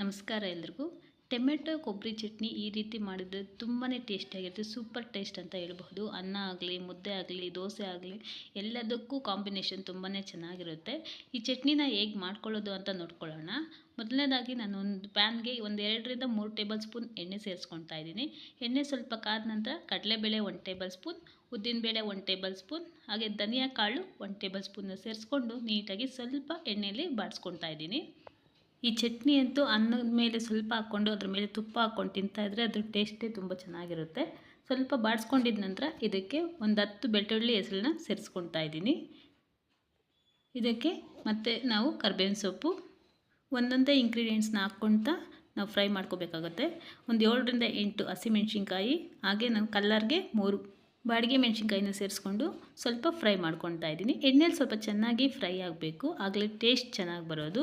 ನಮಸ್ಕಾರ ಎಲ್ರಿಗೂ. ಟೊಮೆಟೊ, ಕೊಬ್ಬರಿ ಚಟ್ನಿ ಈ ರೀತಿ ಮಾಡಿದರೆ ತುಂಬಾ ಟೇಸ್ಟಿಯಾಗಿರುತ್ತೆ ಸೂಪರ್ ಟೇಸ್ಟ್ ಅಂತ ಹೇಳ್ಬಹುದು. ಅನ್ನ ಆಗಲಿ, ಮುದ್ದೆ ಆಗಲಿ, ದೋಸೆ ಆಗಲಿ, ಎಲ್ಲದಕ್ಕೂ ಕಾಂಬಿನೇಷನ್ ತುಂಬಾ ಚೆನ್ನಾಗಿರುತ್ತೆ. ಈ ಚಟ್ನಿನ ಹೇಗೆ ಮಾಡ್ಕೊಳ್ಳೋದು ಅಂತ ನೋಡ್ಕೊಳ್ಳೋಣ. ಮೊದಲನೇದಾಗಿ ನಾನು ಒಂದು ಪ್ಯಾನ್ಗೆ ಒಂದು ಎರಡರಿಂದ ಮೂರು ಟೇಬಲ್ ಸ್ಪೂನ್ ಎಣ್ಣೆ ಸೇರಿಸ್ಕೊಳ್ತಾ ಇದ್ದೀನಿ. ಎಣ್ಣೆ ಸ್ವಲ್ಪ ಕಾದ ನಂತರ ಕಡಲೆಬೇಳೆ ಒಂದು ಟೇಬಲ್ ಸ್ಪೂನ್, ಉದ್ದಿನಬೇಳೆ ಒಂದು ಟೇಬಲ್ ಸ್ಪೂನ್, ಹಾಗೆ ಧನಿಯಾ ಕಾಳು ಒಂದು ಟೇಬಲ್ ಸ್ಪೂನ್ನ ಸೇರಿಸ್ಕೊಂಡು ನೀಟಾಗಿ ಸ್ವಲ್ಪ ಎಣ್ಣೆಯಲ್ಲಿ ಬಾಡಿಸ್ಕೊಳ್ತಾ ಇದ್ದೀನಿ. ಈ ಚಟ್ನಿ ಅಂತೂ ಅನ್ನದ ಮೇಲೆ ಸ್ವಲ್ಪ ಹಾಕ್ಕೊಂಡು ಅದ್ರ ಮೇಲೆ ತುಪ್ಪ ಹಾಕ್ಕೊಂಡು ತಿಂತಾಯಿದ್ರೆ ಅದ್ರ ಟೇಸ್ಟೇ ತುಂಬ ಚೆನ್ನಾಗಿರುತ್ತೆ. ಸ್ವಲ್ಪ ಬಾಡಿಸ್ಕೊಂಡಿದ ನಂತರ ಇದಕ್ಕೆ ಒಂದು ಹತ್ತು ಬೆಳ್ಳುಳ್ಳಿ ಹೆಸರನ್ನ ಸೇರಿಸ್ಕೊಳ್ತಾ ಇದ್ದೀನಿ. ಇದಕ್ಕೆ ಮತ್ತು ನಾವು ಕರ್ಬೇವಿನ ಸೊಪ್ಪು, ಒಂದೊಂದೇ ಇಂಗ್ರೀಡಿಯೆಂಟ್ಸ್ನ ಹಾಕ್ಕೊಳ್ತಾ ನಾವು ಫ್ರೈ ಮಾಡ್ಕೋಬೇಕಾಗುತ್ತೆ. ಒಂದು ಏಳರಿಂದ ಎಂಟು ಹಸಿಮೆಣ್ಸಿನ್ಕಾಯಿ ಹಾಗೆ ನಾನು ಕಲ್ಲರ್ಗೆ ಮೂರು ಬಾಡಿಗೆ ಮೆಣಸಿನ್ಕಾಯಿನ ಸೇರಿಸ್ಕೊಂಡು ಸ್ವಲ್ಪ ಫ್ರೈ ಮಾಡ್ಕೊಳ್ತಾ ಇದ್ದೀನಿ. ಎಣ್ಣೆಲಿ ಸ್ವಲ್ಪ ಚೆನ್ನಾಗಿ ಫ್ರೈ ಆಗಬೇಕು, ಆಗಲೇ ಟೇಸ್ಟ್ ಚೆನ್ನಾಗಿ ಬರೋದು.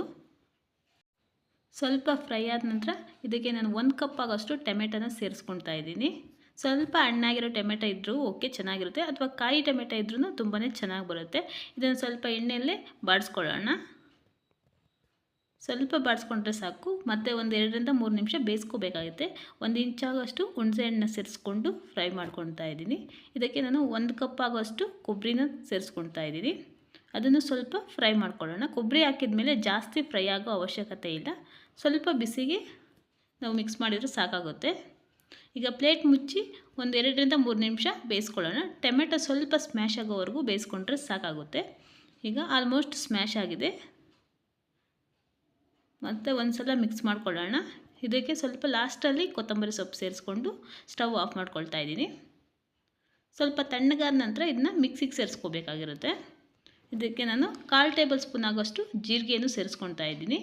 ಸ್ವಲ್ಪ ಫ್ರೈ ಆದ ನಂತರ ಇದಕ್ಕೆ ನಾನು ಒಂದು ಕಪ್ ಆಗೋಷ್ಟು ಟೊಮೆಟೊನ ಸೇರಿಸ್ಕೊಳ್ತಾ ಇದ್ದೀನಿ. ಸ್ವಲ್ಪ ಹಣ್ಣಾಗಿರೋ ಟೊಮೆಟೊ ಇದ್ದರೂ ಓಕೆ, ಚೆನ್ನಾಗಿರುತ್ತೆ. ಅಥವಾ ಕಾಯಿ ಟೊಮೆಟೊ ಇದ್ರೂ ತುಂಬಾ ಚೆನ್ನಾಗಿ ಬರುತ್ತೆ. ಇದನ್ನು ಸ್ವಲ್ಪ ಎಣ್ಣೆಯಲ್ಲೇ ಬಾಡಿಸ್ಕೊಳ್ಳೋಣ. ಸ್ವಲ್ಪ ಬಾಡಿಸ್ಕೊಂಡ್ರೆ ಸಾಕು. ಮತ್ತೆ ಒಂದು ಎರಡರಿಂದ ಮೂರು ನಿಮಿಷ ಬೇಯಿಸ್ಕೋಬೇಕಾಗುತ್ತೆ. ಒಂದು ಇಂಚಾಗೋಷ್ಟು ಹುಣಸೆ ಹಣ್ಣನ್ನ ಸೇರಿಸ್ಕೊಂಡು ಫ್ರೈ ಮಾಡ್ಕೊಳ್ತಾ ಇದ್ದೀನಿ. ಇದಕ್ಕೆ ನಾನು ಒಂದು ಕಪ್ ಆಗೋಷ್ಟು ಕೊಬ್ಬರಿನ ಸೇರಿಸ್ಕೊಳ್ತಾ ಇದ್ದೀನಿ. ಅದನ್ನು ಸ್ವಲ್ಪ ಫ್ರೈ ಮಾಡ್ಕೊಳ್ಳೋಣ. ಕೊಬ್ಬರಿ ಹಾಕಿದ ಮೇಲೆ ಜಾಸ್ತಿ ಫ್ರೈ ಆಗೋ ಅವಶ್ಯಕತೆ ಇಲ್ಲ. ಸ್ವಲ್ಪ ಬಿಸಿಗೆ ನಾವು ಮಿಕ್ಸ್ ಮಾಡಿದರೆ ಸಾಕಾಗುತ್ತೆ. ಈಗ ಪ್ಲೇಟ್ ಮುಚ್ಚಿ ಒಂದು ಎರಡರಿಂದ ಮೂರು ನಿಮಿಷ ಬೇಯಿಸ್ಕೊಳ್ಳೋಣ. ಟೊಮೆಟೊ ಸ್ವಲ್ಪ ಸ್ಮ್ಯಾಶ್ ಆಗೋವರೆಗೂ ಬೇಯಿಸ್ಕೊಂಡ್ರೆ ಸಾಕಾಗುತ್ತೆ. ಈಗ ಆಲ್ಮೋಸ್ಟ್ ಸ್ಮ್ಯಾಶ್ ಆಗಿದೆ. ಮತ್ತು ಒಂದು ಸಲ ಮಿಕ್ಸ್ ಮಾಡ್ಕೊಳ್ಳೋಣ. ಇದಕ್ಕೆ ಸ್ವಲ್ಪ ಲಾಸ್ಟಲ್ಲಿ ಕೊತ್ತಂಬರಿ ಸೊಪ್ಪು ಸೇರಿಸ್ಕೊಂಡು ಸ್ಟವ್ ಆಫ್ ಮಾಡ್ಕೊಳ್ತಾ ಇದ್ದೀನಿ. ಸ್ವಲ್ಪ ತಣ್ಣಗಾದ ನಂತರ ಇದನ್ನ ಮಿಕ್ಸಿಗೆ ಸೇರಿಸ್ಕೋಬೇಕಾಗಿರುತ್ತೆ. ಇದಕ್ಕೆ ನಾನು ಕಾಲು ಟೇಬಲ್ ಸ್ಪೂನ್ ಆಗೋಷ್ಟು ಜೀರಿಗೆಯನ್ನು ಸೇರಿಸ್ಕೊಳ್ತಾ ಇದ್ದೀನಿ.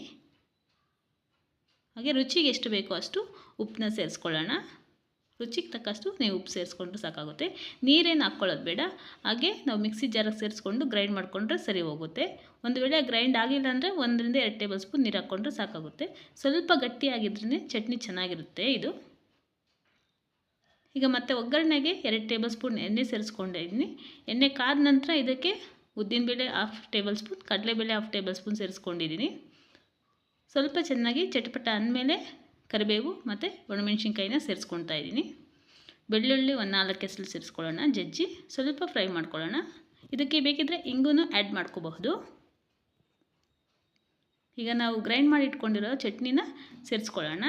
ಹಾಗೆ ರುಚಿಗೆ ಎಷ್ಟು ಬೇಕೋ ಅಷ್ಟು ಉಪ್ಪನ್ನ ಸೇರಿಸ್ಕೊಳ್ಳೋಣ. ರುಚಿಗೆ ತಕ್ಕಷ್ಟು ನೀವು ಉಪ್ಪು ಸೇರಿಸ್ಕೊಂಡ್ರೆ ಸಾಕಾಗುತ್ತೆ. ನೀರೇನು ಹಾಕ್ಕೊಳ್ಳೋದು ಬೇಡ. ಹಾಗೆ ನಾವು ಮಿಕ್ಸಿ ಜಾರಿಗೆ ಸೇರಿಸ್ಕೊಂಡು ಗ್ರೈಂಡ್ ಮಾಡಿಕೊಂಡ್ರೆ ಸರಿ ಹೋಗುತ್ತೆ. ಒಂದು ವೇಳೆ ಗ್ರೈಂಡ್ ಆಗಿಲ್ಲ ಅಂದರೆ ಒಂದರಿಂದ ಎರಡು ಟೇಬಲ್ ಸ್ಪೂನ್ ನೀರು ಹಾಕ್ಕೊಂಡ್ರೆ ಸಾಕಾಗುತ್ತೆ. ಸ್ವಲ್ಪ ಗಟ್ಟಿಯಾಗಿದ್ರೇ ಚಟ್ನಿ ಚೆನ್ನಾಗಿರುತ್ತೆ ಇದು. ಈಗ ಮತ್ತೆ ಒಗ್ಗರಣೆಗೆ ಎರಡು ಟೇಬಲ್ ಸ್ಪೂನ್ ಎಣ್ಣೆ ಸೇರಿಸ್ಕೊಂಡಿದ್ದೀನಿ ಎಣ್ಣೆ. ಕಾದ ನಂತರ ಇದಕ್ಕೆ ಉದ್ದಿನಬೇಳೆ ಹಾಫ್ ಟೇಬಲ್ ಸ್ಪೂನ್, ಕಡಲೆಬೇಳೆ ಹಾಫ್ ಟೇಬಲ್ ಸ್ಪೂನ್ ಸೇರಿಸ್ಕೊಂಡಿದ್ದೀನಿ. ಸ್ವಲ್ಪ ಚೆನ್ನಾಗಿ ಚಟಪಟ ಅಂದಮೇಲೆ ಕರಿಬೇವು ಮತ್ತು ಒಣಮೆಣ್ಸಿನ್ಕಾಯಿನ ಸೇರಿಸ್ಕೊಳ್ತಾ ಇದ್ದೀನಿ. ಬೆಳ್ಳುಳ್ಳಿ ಒಂದು ನಾಲ್ಕು ಹೆಸರು ಸೇರಿಸ್ಕೊಳ್ಳೋಣ, ಜಜ್ಜಿ. ಸ್ವಲ್ಪ ಫ್ರೈ ಮಾಡ್ಕೊಳ್ಳೋಣ. ಇದಕ್ಕೆ ಬೇಕಿದ್ದರೆ ಇಂಗೂ ಆ್ಯಡ್ ಮಾಡ್ಕೋಬಹುದು. ಈಗ ನಾವು ಗ್ರೈಂಡ್ ಮಾಡಿ ಇಟ್ಕೊಂಡಿರೋ ಚಟ್ನಿನ ಸೇರಿಸ್ಕೊಳ್ಳೋಣ.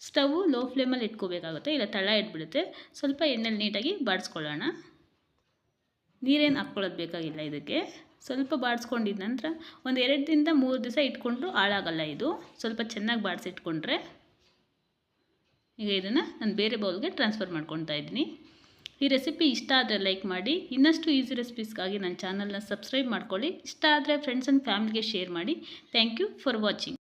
ಸ್ಟವು ಲೋ ಫ್ಲೇಮಲ್ಲಿ ಇಟ್ಕೋಬೇಕಾಗುತ್ತೆ. ಇಲ್ಲ ತಳ ಇಟ್ಬಿಡುತ್ತೆ. ಸ್ವಲ್ಪ ಎಣ್ಣೆಲಿ ನೀಟಾಗಿ ಬಾಡಿಸ್ಕೊಳ್ಳೋಣ. ನೀರೇನು ಹಾಕ್ಕೊಳ್ಳೋದು ಬೇಕಾಗಿಲ್ಲ ಇದಕ್ಕೆ. ಸ್ವಲ್ಪ ಬಾಡಿಸ್ಕೊಂಡಿದ ನಂತರ ಒಂದು ಎರಡರಿಂದ ಮೂರು ದಿವಸ ಇಟ್ಕೊಂಡ್ರು ಹಾಳಾಗಲ್ಲ ಇದು. ಸ್ವಲ್ಪ ಚೆನ್ನಾಗಿ ಬಾಡಿಸಿಟ್ಕೊಂಡ್ರೆ ಈಗ ಇದನ್ನು ನಾನು ಬೇರೆ ಬೌಲ್ಗೆ ಟ್ರಾನ್ಸ್ಫರ್ ಮಾಡ್ಕೊತಾ ಇದ್ದೀನಿ. ಈ ರೆಸಿಪಿ ಇಷ್ಟ ಆದರೆ ಲೈಕ್ ಮಾಡಿ, ಇನ್ನಷ್ಟು ಈಸಿ ರೆಸಿಪೀಸ್ಗಾಗಿ ನನ್ನ ಚಾನಲ್ನ ಸಬ್ಸ್ಕ್ರೈಬ್ ಮಾಡ್ಕೊಳ್ಳಿ. ಇಷ್ಟ ಆದರೆ ಫ್ರೆಂಡ್ಸ್ ಆ್ಯಂಡ್ ಫ್ಯಾಮಿಲಿಗೆ ಶೇರ್ ಮಾಡಿ. Thank you for watching